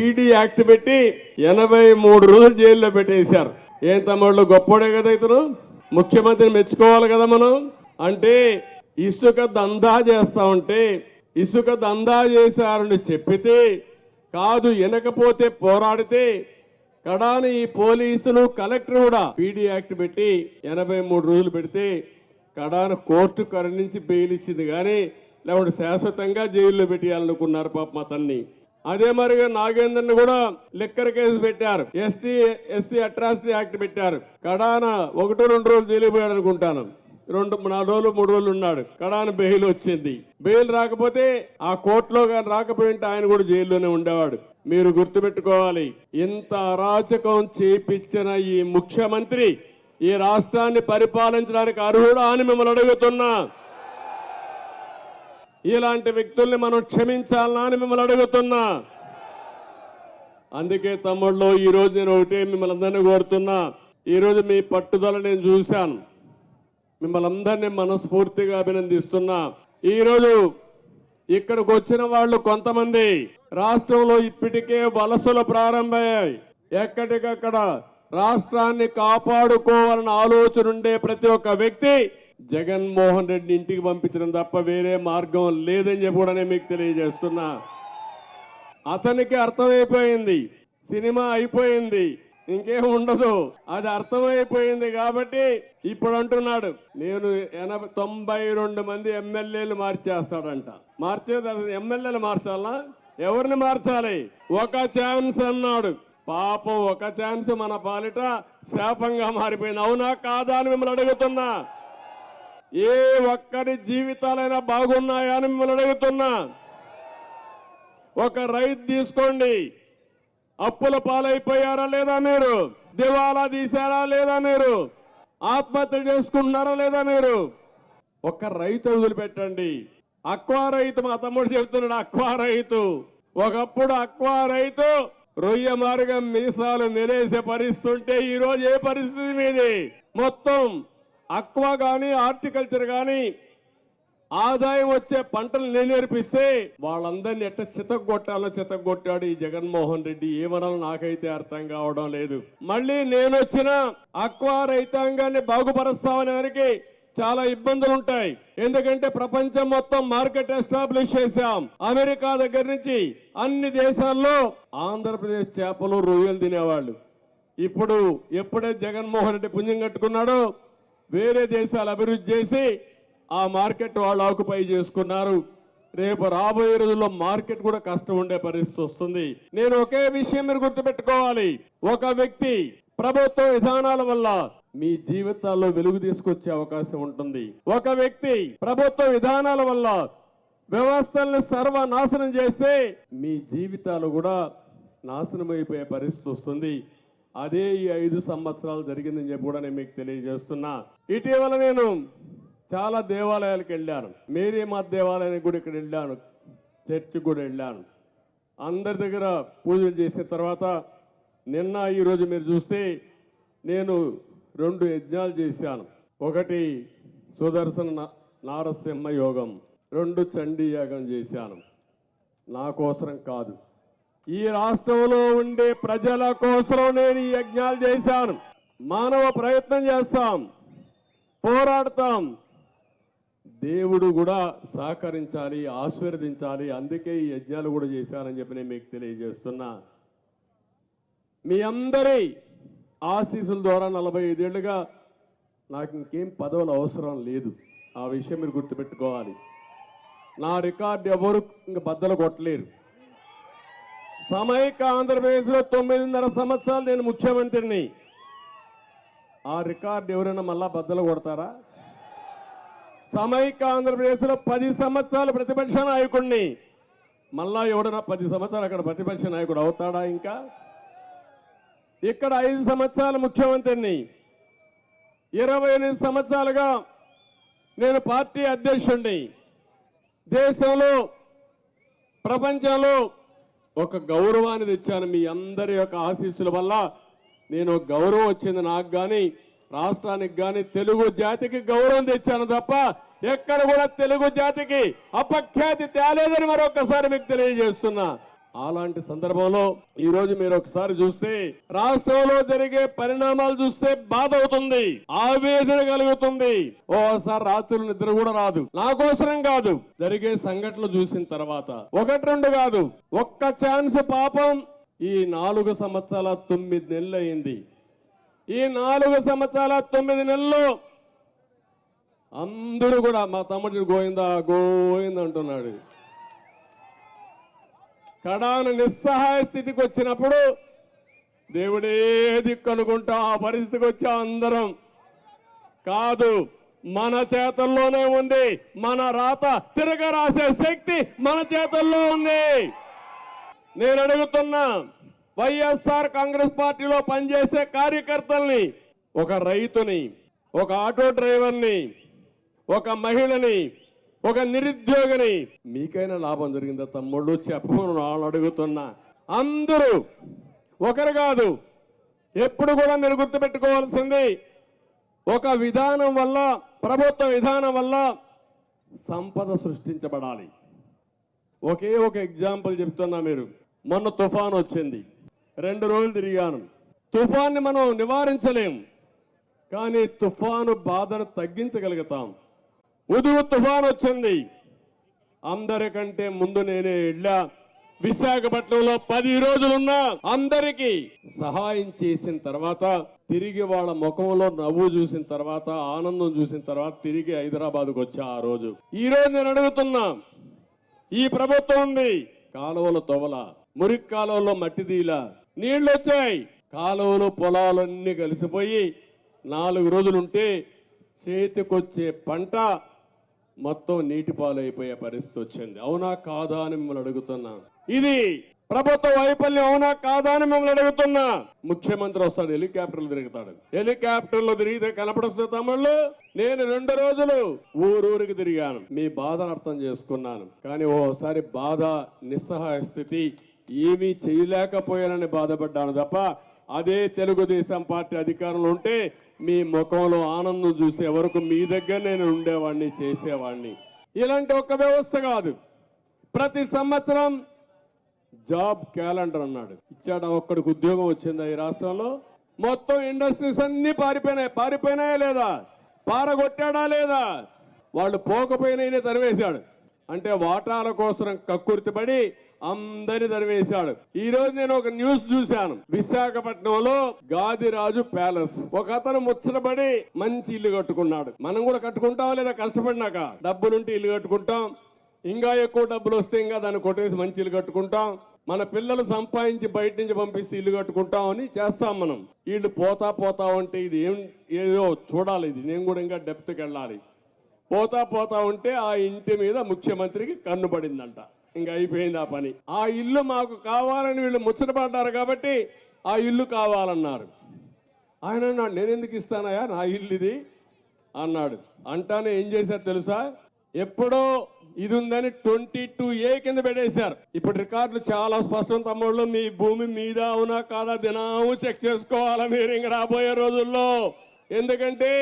PD act పెట్టి ఎనభై మూడు రోజులు జైల్లో పెట్టేశారు. ఏం తమ్ముళ్ళు గొప్పోడే కదా ఇతను? ముఖ్యమంత్రిని మెచ్చుకోవాలి కదా మనం? అంటే ఇసుక దందా చేస్తా ఉంటే ఇసుక దందా చేశారని చెప్పితే కాదు వినకపోతే పోరాడితే కడాని ఈ పోలీసులు కలెక్టర్ కూడా పీడీ యాక్ట్ పెట్టి ఎనభై మూడు రోజులు పెడితే కడాను కోర్టు కరుణించి బెయిల్ ఇచ్చింది కానీ లేకుంటే శాశ్వతంగా జైల్లో పెట్టేయాలనుకున్నారు పాపం అతన్ని. అదే మరిగా నాగేందర్ని కూడా లిక్కర్ కేసు పెట్టారు. ఎస్టీ ఎస్సీ అట్రాసిటీ యాక్ట్ పెట్టారు. కడాన ఒకటో రెండు రోజులు జైలుపోయాడు అనుకుంటాను. రెండు నాలుగు రోజులు మూడు రోజులు ఉన్నాడు. కడాన బెయిల్ వచ్చింది. బెయిల్ రాకపోతే ఆ కోర్టులో కానీ రాకపోయింటే ఆయన కూడా జైల్లోనే ఉండేవాడు. మీరు గుర్తుపెట్టుకోవాలి. ఇంత అరాచకం చేపించిన ఈ ముఖ్యమంత్రి ఈ రాష్ట్రాన్ని పరిపాలించడానికి అర్హుడా అని మిమ్మల్ని అడుగుతున్నా. ఇలాంటి వ్యక్తుల్ని మనం క్షమించాలా అని మిమ్మల్ని అడుగుతున్నా. అందుకే తమ్ముళ్ళు ఈ రోజు నేను ఒకటే మిమ్మల్ని అందరినీ కోరుతున్నా. ఈ రోజు మీ పట్టుదల నేను చూశాను. మిమ్మల్ని అందరినీ మనస్ఫూర్తిగా అభినందిస్తున్నా. ఈ రోజు ఇక్కడికి వచ్చిన వాళ్ళు కొంతమంది రాష్ట్రంలో ఇప్పటికే వలసలు ప్రారంభమయ్యాయి. ఎక్కడికక్కడ రాష్ట్రాన్ని కాపాడుకోవాలన్న ఆలోచన ఉండే ప్రతి ఒక్క వ్యక్తి జగన్మోహన్ రెడ్డి ఇంటికి పంపించడం తప్ప వేరే మార్గం లేదని చెప్పి కూడా నేను మీకు తెలియజేస్తున్నా. అతనికి అర్థమైపోయింది. సినిమా అయిపోయింది. ఇంకేం ఉండదు. అది అర్థమైపోయింది కాబట్టి ఇప్పుడు అంటున్నాడు. నేను ఎనభై తొంభై రెండు మంది ఎమ్మెల్యేలు మార్చేస్తాడంట. మార్చేది ఎమ్మెల్యేలు మార్చాలా? ఎవరిని మార్చాలి? ఒక ఛాన్స్ అన్నాడు. పాపం ఒక ఛాన్స్ మన పాలిట శాపంగా మారిపోయింది. అవునా కాదా అని మిమ్మల్ని అడుగుతున్నా. ఏ ఒక్కడి జీవితాలైనా బాగున్నాయా అని మిమ్మల్ని అడుగుతున్నా. ఒక రైతు తీసుకోండి. అప్పుల పాలైపోయారా లేదా మీరు? దివాలా తీశారా లేదా మీరు? ఆత్మహత్య చేసుకుంటున్నారా లేదా మీరు? ఒక రైతు వదిలిపెట్టండి. అక్వా రైతు మా తమ్ముడు చెప్తున్నాడు అక్వా రైతు. ఒకప్పుడు అక్వా రైతు రొయ్య మార్గం మీసాలు నిలేసే పరిస్థితి ఉంటే ఈ రోజు ఏ పరిస్థితి మీది? మొత్తం అక్వా కానీ హార్టికల్చర్ కానీ ఆదాయం వచ్చే పంటలు నేర్పిస్తే వాళ్ళందరినీ ఎట్ట చితగొట్టాలో చితగొట్టాడు ఈ జగన్మోహన్ రెడ్డి. ఏమనాలో నాకైతే అర్థం కావడం లేదు. మళ్ళీ నేను వచ్చిన అక్వా రైతాంగాన్ని బాగుపరుస్తామనే వారికి చాలా ఇబ్బందులు ఉంటాయి ఎందుకంటే ప్రపంచం మొత్తం మార్కెట్ ఎస్టాబ్లిష్ చేశాం. అమెరికా దగ్గర నుంచి అన్ని దేశాల్లో ఆంధ్రప్రదేశ్ చేపలు రొయ్యలు తినేవాళ్ళు. ఇప్పుడు ఎప్పుడైతే జగన్మోహన్ రెడ్డి పుణ్యం కట్టుకున్నాడో వేరే దేశాలు అభివృద్ధి చేసి ఆ మార్కెట్ వాళ్ళు ఆకుపై చేసుకున్నారు. రేపు రాబోయే రోజుల్లో మార్కెట్ కూడా కష్టం ఉండే పరిస్థితి వస్తుంది. నేను ఒకే విషయం మీరు గుర్తుపెట్టుకోవాలి. ఒక వ్యక్తి ప్రభుత్వ విధానాల వల్ల మీ జీవితాల్లో వెలుగు తీసుకొచ్చే అవకాశం ఉంటుంది. ఒక వ్యక్తి ప్రభుత్వ విధానాల వల్ల వ్యవస్థల్ని సర్వనాశనం చేస్తే మీ జీవితాలు కూడా నాశనం అయిపోయే పరిస్థితి వస్తుంది. అదే ఈ ఐదు సంవత్సరాలు జరిగిందని చెప్పి కూడా నేను మీకు తెలియజేస్తున్నా. ఇటీవల నేను చాలా దేవాలయాలకు వెళ్ళాను. మేరీ మా దేవాలయానికి కూడా ఇక్కడ వెళ్ళాను. చర్చికి కూడా వెళ్ళాను. అందరి దగ్గర పూజలు చేసిన తర్వాత నిన్న ఈరోజు మీరు చూస్తే నేను రెండు యజ్ఞాలు చేశాను. ఒకటి సుదర్శన నారసింహ యోగం రెండు చండీ యాగం చేశాను. నా కోసరం కాదు. ఈ రాష్ట్రంలో ఉండే ప్రజల కోసం నేను ఈ యజ్ఞాలు చేశాను. మానవ ప్రయత్నం చేస్తాం. పోరాడతాం. దేవుడు కూడా సహకరించాలి ఆశీర్వదించాలి. అందుకే ఈ యజ్ఞాలు కూడా చేశానని చెప్పి నేను మీకు తెలియజేస్తున్నా. మీ అందరి ఆశీస్సుల ద్వారా నలభై ఐదేళ్ళుగా నాకు ఇంకేం పదవులు అవసరం లేదు. ఆ విషయం మీరు గుర్తుపెట్టుకోవాలి. నా రికార్డు ఎవరు ఇంక బద్దలు కొట్టలేరు. సమైక్య ఆంధ్రప్రదేశ్లో తొమ్మిదిన్నర సంవత్సరాలు నేను ముఖ్యమంత్రిని. ఆ రికార్డు ఎవరైనా మళ్ళా బద్దలు కొడతారా? సమైక్య ఆంధ్రప్రదేశ్లో పది సంవత్సరాలు ప్రతిపక్ష నాయకుడిని. మళ్ళా ఎవడన్నా పది సంవత్సరాలు అక్కడ ప్రతిపక్ష నాయకుడు అవుతాడా ఇంకా? ఇక్కడ ఐదు సంవత్సరాల ముఖ్యమంత్రిని. ఇరవై ఎనిమిది సంవత్సరాలుగా నేను పార్టీ అధ్యక్షుడిని. దేశంలో ప్రపంచంలో ఒక గౌరవాన్ని తెచ్చాను మీ అందరి యొక్క ఆశీస్సుల వల్ల. నేను గౌరవం వచ్చింది నాకు కానీ రాష్ట్రానికి కానీ తెలుగు జాతికి గౌరవం తెచ్చాను తప్ప ఎక్కడ కూడా తెలుగు జాతికి అపఖ్యాతి తేలేదని మరొకసారి మీకు తెలియజేస్తున్నా. అలాంటి సందర్భంలో ఈ రోజు మీరు ఒకసారి చూస్తే రాష్ట్రంలో జరిగే పరిణామాలు చూస్తే బాధ అవుతుంది ఆవేదన కలుగుతుంది. ఓసారి రాత్రులు నిద్ర కూడా రాదు. నా కోసరం కాదు. జరిగే సంఘటనలు చూసిన తర్వాత ఒకటి రెండు కాదు. ఒక్క ఛాన్స్ పాపం. ఈ నాలుగు సంవత్సరాల తొమ్మిది నెలలు అయింది. ఈ నాలుగు సంవత్సరాల తొమ్మిది నెలల్లో అందరూ కూడా మా తమ్ముడు గోవిందా గోవింద అంటున్నాడు. కడాను నిస్సహాయ స్థితికి వచ్చినప్పుడు దేవుడే దిక్కు అనుకుంటా ఆ పరిస్థితికి వచ్చా అందరం. కాదు మన చేతల్లోనే ఉంది. మన రాత తిరగ రాసే శక్తి మన చేతల్లో ఉంది. నేను అడుగుతున్నా వైఎస్ఆర్ కాంగ్రెస్ పార్టీలో పనిచేసే కార్యకర్తల్ని ఒక రైతుని ఒక ఆటో డ్రైవర్ని ఒక మహిళని ఒక నిరుద్యోగిని మీకైనా లాభం జరిగిందా తమ్ముళ్ళు? చెప్పమని వాళ్ళు అడుగుతున్నా. అందరూ ఒకరు కాదు ఎప్పుడు కూడా మీరు గుర్తుపెట్టుకోవాల్సింది ఒక విధానం వల్ల ప్రభుత్వ విధానం వల్ల సంపద సృష్టించబడాలి. ఒకే ఒక ఎగ్జాంపుల్ చెప్తున్నా మీరు. మొన్న తుఫాన్ వచ్చింది. రెండు రోజులు తిరిగాను. తుఫాన్ని మనం నివారించలేం. కానీ తుఫాను బాధను తగ్గించగలుగుతాం. ఉదువు తుఫాన్ వచ్చింది అందరికంటే ముందు నేనే వెళ్ళా విశాఖపట్నంలో పది రోజులున్నా అందరికీ సహాయం చేసిన తర్వాత తిరిగి వాళ్ళ ముఖంలో నవ్వు చూసిన తర్వాత ఆనందం చూసిన తర్వాత తిరిగి హైదరాబాద్కు వచ్చా ఆ రోజు. ఈ రోజు నేను అడుగుతున్నా ఈ ప్రభుత్వం ఉంది కాలువలు తొవల మురికి కాలువలో మట్టి తీల నీళ్ళు వచ్చాయి కాలువలు పొలాలన్నీ కలిసిపోయి నాలుగు రోజులుంటే చేతికొచ్చే పంట మొత్తం నీటి పాలైపోయే పరిస్థితి వచ్చింది. అవునా కాదా అని మిమ్మల్ని అడుగుతున్నా. ఇది ప్రభుత్వ వైఫల్యం అవునా కాదా అని మిమ్మల్ని అడుగుతున్నా. ముఖ్యమంత్రి వస్తాడు హెలికాప్టర్లు తిరుగుతాడు. హెలికాప్టర్లో తిరిగితే కనపడుతుంది తమిళ్ళు నేను రెండు రోజులు ఊరూరికి తిరిగాను. మీ బాధను అర్థం చేసుకున్నాను. కానీ ఓసారి బాధ నిస్సహాయ స్థితి ఏమీ చేయలేకపోయానని బాధపడ్డాను తప్ప అదే తెలుగుదేశం పార్టీ అధికారంలో ఉంటే మీ ముఖంలో ఆనందం చూసే వరకు మీ దగ్గర నేను ఉండేవాడిని చేసేవాడిని. ఇలాంటి ఒక వ్యవస్థ కాదు. ప్రతి సంవత్సరం జాబ్ క్యాలెండర్ అన్నాడు. ఇచ్చాడు? ఒక్కడికి ఉద్యోగం వచ్చిందా ఈ రాష్ట్రంలో? మొత్తం ఇండస్ట్రీస్ అన్ని పారిపోయినాయి. పారిపోయినాయా లేదా? పారగొట్టాడా లేదా? వాళ్ళు పోకపోయినా తరివేశాడు. అంటే వాటాల కోసం కక్కుర్తిపడి అందరి తరివేశాడు ఈ రోజు నేను ఒక న్యూస్ చూశాను. విశాఖపట్నంలో గాదిరాజు ప్యాలెస్. ఒక అతను ముచ్చటపడి మంచి ఇల్లు కట్టుకున్నాడు. మనం కూడా కట్టుకుంటాం లేదా కష్టపడినాక? డబ్బులుంటే ఇల్లు కట్టుకుంటాం. ఇంకా ఎక్కువ డబ్బులు వస్తే ఇంకా దాన్ని కొట్టేసి మంచి ఇల్లు కట్టుకుంటాం. మన పిల్లలు సంపాదించి బయట నుంచి పంపిస్తే ఇల్లు కట్టుకుంటాం అని చేస్తాం మనం. వీళ్ళు పోతా పోతా ఉంటే ఇది ఏం ఏదో చూడాలి ఇది. నేను కూడా ఇంకా డెప్త్కి వెళ్ళాలి. పోతా పోతా ఉంటే ఆ ఇంటి మీద ముఖ్యమంత్రికి కన్ను పడిందంట. ఇంకా అయిపోయింది ఆ పని. ఆ ఇల్లు మాకు కావాలని వీళ్ళు ముచ్చటపడ్డారు కాబట్టి ఆ ఇల్లు కావాలన్నారు. ఆయన అన్నాడు నేను ఎందుకు ఇస్తానయా నా ఇల్లు ఇది. అన్నాడు. అంటానే ఏం చేశారు తెలుసా? ఎప్పుడో ఇది ఉందని ట్వంటీ టూ ఏ కింద పెట్టేశారు. ఇప్పుడు రికార్డులు చాలా స్పష్టం తమ్ముళ్ళు మీ భూమి మీద అవునా కాదా దినాము చెక్ చేసుకోవాలా మీరు ఇంక రాబోయే రోజుల్లో. ఎందుకంటే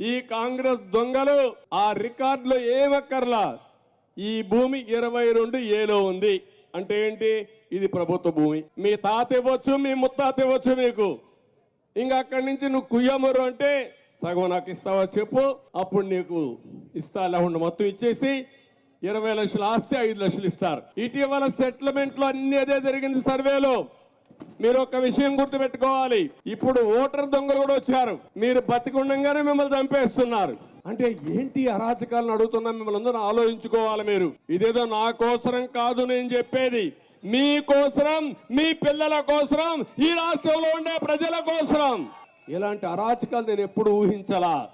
ఈ కాంగ్రెస్ దొంగలు ఆ రికార్డులో ఏమక్కర్లా? ఈ భూమి ఇరవై రెండు ఏలో ఉంది. అంటే ఏంటి? ఇది ప్రభుత్వ భూమి. మీ తాత ఇవ్వచ్చు మీ ముత్తాత ఇవ్వచ్చు మీకు. ఇంకా అక్కడి నుంచి నువ్వు కుయ్యమరు అంటే సగం నాకు ఇస్తావా చెప్పు. అప్పుడు నీకు ఇస్తా లేకుండా మొత్తం ఇచ్చేసి ఇరవై లక్షలు ఆస్తి ఐదు లక్షలు ఇస్తారు. ఇటీవల సెటిల్మెంట్లో అన్ని అదే జరిగింది సర్వేలో. మీరు ఒక విషయం గుర్తుపెట్టుకోవాలి. ఇప్పుడు ఓటర్ దొంగలు కూడా వచ్చారు. మీరు బతికుండగానే మిమ్మల్ని చంపేస్తున్నారు. అంటే ఏంటి అరాచకాలను అడుగుతున్నా మిమ్మల్ని అందరూ ఆలోచించుకోవాలి మీరు. ఇదేదో నా కోసరం కాదు నేను చెప్పేది. మీ కోసరం మీ పిల్లల కోసరం ఈ రాష్ట్రంలో ఉండే ప్రజల కోసరం. ఇలాంటి అరాచకాలు నేను ఎప్పుడు ఊహించలా.